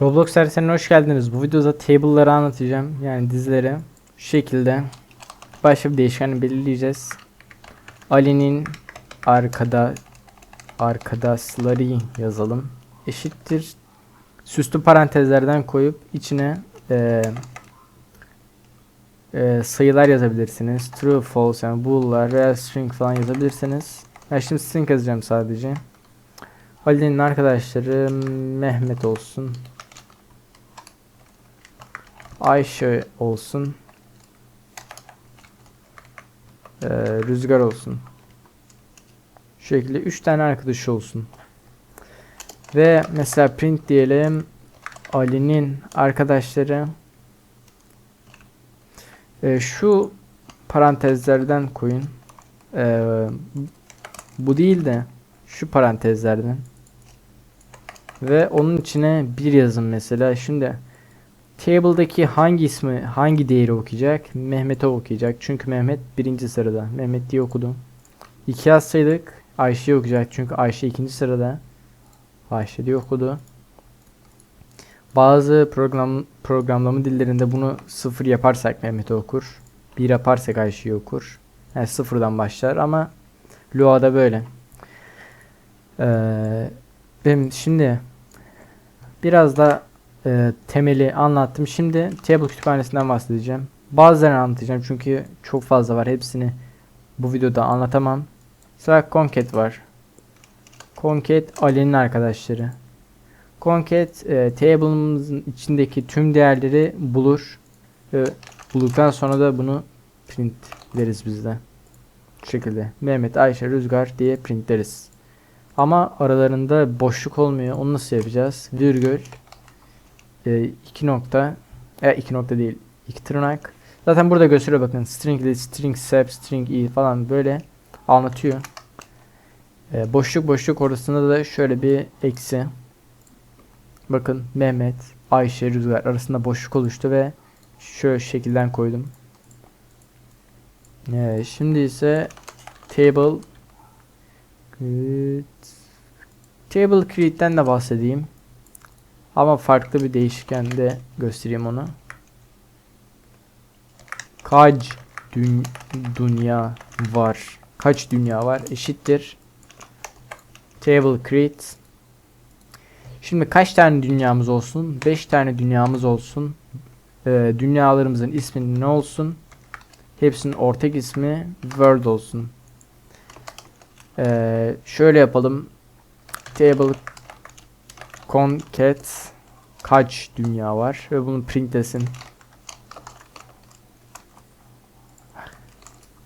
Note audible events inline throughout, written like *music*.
Roblox servisine hoş geldiniz. Bu videoda table'ları anlatacağım. Yani dizileri. Şu şekilde. Başka bir değişkeni belirleyeceğiz. Ali'nin arkada arkadaşları yazalım. Eşittir. Süslü parantezlerden koyup içine eee eee, sayılar yazabilirsiniz. True, false yani bool'lar veya string falan yazabilirsiniz. Ben şimdi string yazacağım sadece. Ali'nin arkadaşları Mehmet olsun. Ayşe olsun. Ee, Rüzgar olsun. Şu şekilde 3 tane arkadaşı olsun. Ve mesela print diyelim. Ali'nin arkadaşları Ee, şu parantezlerden koyun. Ee, bu değil de şu parantezlerden. Ve onun içine bir yazın mesela. Şimdi table'daki hangi ismi hangi değeri okuyacak? Mehmet'e okuyacak. Çünkü Mehmet birinci sırada. Mehmet diye okudum. İki yazsaydık Ayşe'yi okuyacak. Çünkü Ayşe ikinci sırada. Ayşe diye okudu. Bazı program programlama dillerinde bunu sıfır yaparsak Mehmet'i okur. Bir yaparsak Ayşe'yi okur. Yani sıfırdan başlar ama Lua'da böyle. Ee, benim şimdi biraz da e, temeli anlattım. Şimdi table kütüphanesinden bahsedeceğim. Bazılarını anlatacağım çünkü çok fazla var. Hepsini bu videoda anlatamam. Mesela Concat var. Concat Ali'nin arkadaşları. Concat e, table'ımızın içindeki tüm değerleri bulur. Ve bulduktan sonra da bunu printleriz biz de. Şu şekilde. Mehmet, Ayşe, Rüzgar diye printleriz. Ama aralarında boşluk olmuyor. Onu nasıl yapacağız? Virgül e, iki nokta e, iki nokta değil. iki tırnak. Zaten burada gösteriyor bakın. String string sep, string i falan böyle anlatıyor. E, boşluk boşluk orasında da şöyle bir eksi. Bakın Mehmet, Ayşe, Rüzgar arasında boşluk oluştu ve şöyle şekilden koydum. E, şimdi ise table create table create'den de bahsedeyim. Ama farklı bir değişkende göstereyim onu. Kaç dün dünya var? Kaç dünya var? Eşittir. Table create. Şimdi kaç tane dünyamız olsun? 5 tane dünyamız olsun. Ee, dünyalarımızın ismi ne olsun? Hepsinin ortak ismi world olsun. Ee, şöyle yapalım. Table concat kaç dünya var ve bunu printlesin.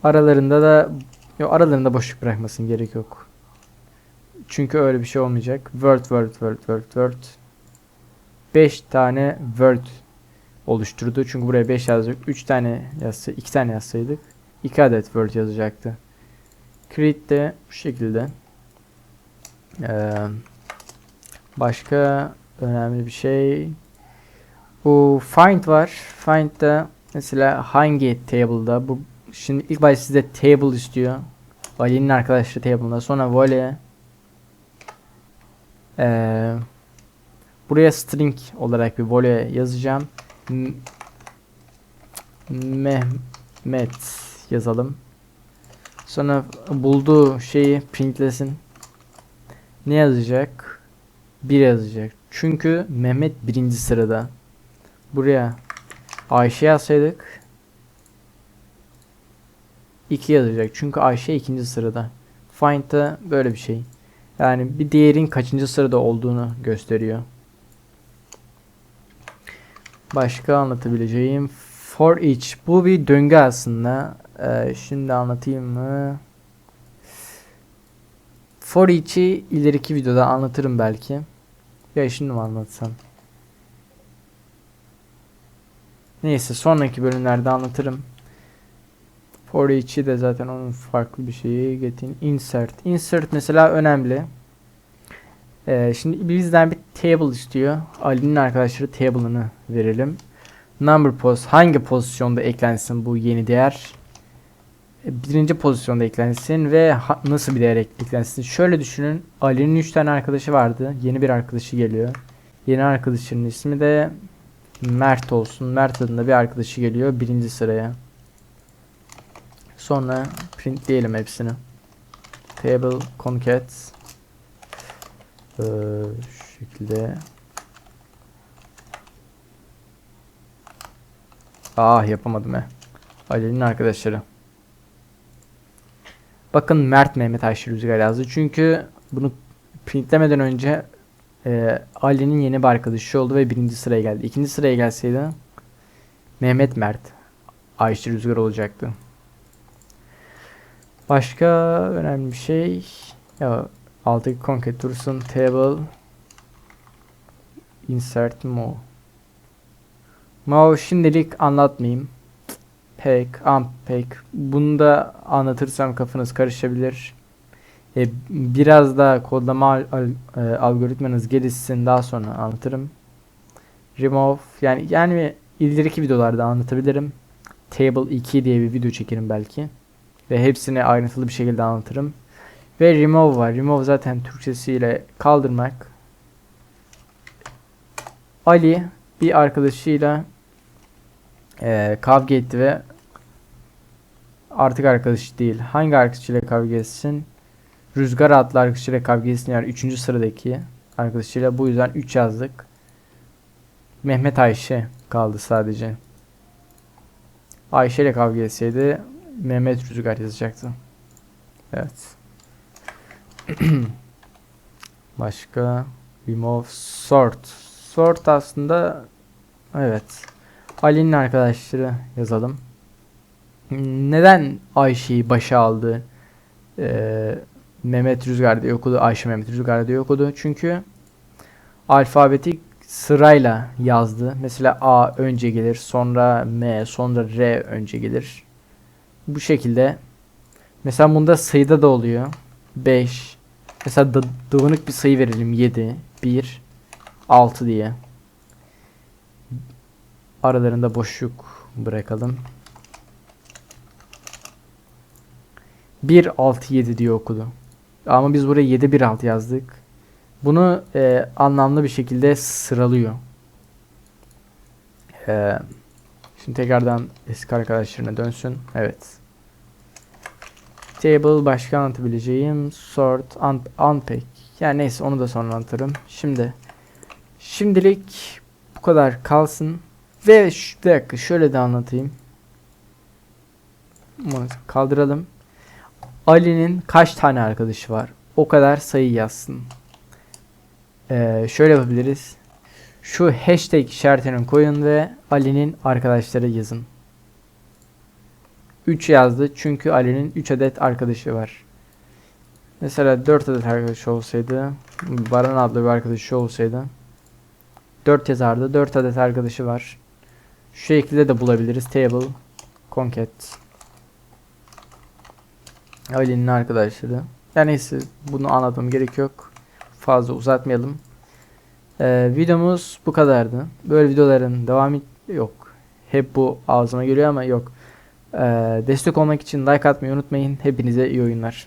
Aralarında da yok aralarında boşluk bırakmasın gerek yok. Çünkü öyle bir şey olmayacak. Word word word word word 5 tane word oluşturdu. Çünkü buraya 5 yazdık. 3 tane yazsa 2 tane yazsaydık 2 adet word yazacaktı. Create de bu şekilde. Ee, başka önemli bir şey. Bu find var. Find'da mesela hangi table'da bu şimdi ilk başta size table istiyor. Ali'nin arkadaşları table'da. Sonra volley ee, buraya string olarak bir volley yazacağım. Mehmet yazalım. Sonra bulduğu şeyi printlesin. Ne yazacak? 1 yazacak. Çünkü Mehmet birinci sırada. Buraya Ayşe yazsaydık 2 yazacak. Çünkü Ayşe ikinci sırada. Find'da böyle bir şey. Yani bir değerin kaçıncı sırada olduğunu gösteriyor. Başka anlatabileceğim for each. Bu bir döngü aslında. Ee, şimdi anlatayım mı? For each'i ileriki videoda anlatırım belki. Ya şimdi mi anlatsam? Neyse sonraki bölümlerde anlatırım. For each'i de zaten onun farklı bir şeyi getin. Insert. Insert mesela önemli. Ee, şimdi bizden bir table istiyor. Ali'nin arkadaşları table'ını verelim. Number post hangi pozisyonda eklensin bu yeni değer? Birinci pozisyonda eklensin ve nasıl bir değer ek- eklensin? Şöyle düşünün. Ali'nin 3 tane arkadaşı vardı. Yeni bir arkadaşı geliyor. Yeni arkadaşının ismi de Mert olsun. Mert adında bir arkadaşı geliyor birinci sıraya. Sonra printleyelim hepsini. Table concat ee, şu şekilde Ah yapamadım he. Ali'nin arkadaşları. Bakın Mert Mehmet Ayşe Rüzgar yazdı. Çünkü bunu printlemeden önce e, Ali'nin yeni bir arkadaşı oldu ve birinci sıraya geldi. İkinci sıraya gelseydi Mehmet Mert Ayşe Rüzgar olacaktı. Başka önemli bir şey ya alttaki concat dursun table insert mo mo şimdilik anlatmayayım pek unpack bunu da anlatırsam kafanız karışabilir e, biraz da kodlama al, al, e, algoritmanız gelişsin daha sonra anlatırım remove yani yani ileriki videolarda anlatabilirim table 2 diye bir video çekerim belki ve hepsini ayrıntılı bir şekilde anlatırım. Ve remove var. Remove zaten Türkçesiyle kaldırmak. Ali bir arkadaşıyla e, kavga etti ve artık arkadaş değil. Hangi arkadaşıyla kavga etsin? Rüzgar adlı arkadaşıyla kavga etsin. Yani 3. sıradaki arkadaşıyla. Bu yüzden 3 yazdık. Mehmet Ayşe kaldı sadece. Ayşe ile kavga etseydi Mehmet Rüzgar yazacaktı. Evet. *clears throat* Başka remove sort. Sort aslında evet. Ali'nin arkadaşları yazalım. Neden Ayşe'yi başa aldı? Ee, Mehmet Rüzgar diye okudu. Ayşe Mehmet Rüzgar diye okudu. Çünkü alfabetik sırayla yazdı. Mesela A önce gelir, sonra M, sonra R önce gelir. Bu şekilde. Mesela bunda sayıda da oluyor. 5. Mesela da dağınık bir sayı verelim. 7, 1, 6 diye. Aralarında boşluk bırakalım. 1, 6, 7 diye okudu. Ama biz buraya 7, 1, 6 yazdık. Bunu e, anlamlı bir şekilde sıralıyor. E, şimdi tekrardan eski arkadaşlarına dönsün. Evet. Table başka anlatabileceğim. Sort, un unpack. Yani neyse onu da sonra anlatırım. Şimdi şimdilik bu kadar kalsın. Ve şu dakika şöyle de anlatayım. Kaldıralım. Ali'nin kaç tane arkadaşı var? O kadar sayı yazsın. Ee, şöyle yapabiliriz. Şu hashtag işaretini koyun ve Ali'nin arkadaşları yazın. 3 yazdı çünkü Ali'nin 3 adet arkadaşı var. Mesela 4 adet arkadaşı olsaydı, Baran adlı bir arkadaşı olsaydı 4 yazardı. 4 adet arkadaşı var. Şu şekilde de bulabiliriz. Table concat Ali'nin arkadaşları. Yani neyse bunu anlatmam gerek yok. Fazla uzatmayalım. Ee, videomuz bu kadardı. Böyle videoların devamı yok. Hep bu ağzıma geliyor ama yok. Ee, destek olmak için like atmayı unutmayın. Hepinize iyi oyunlar.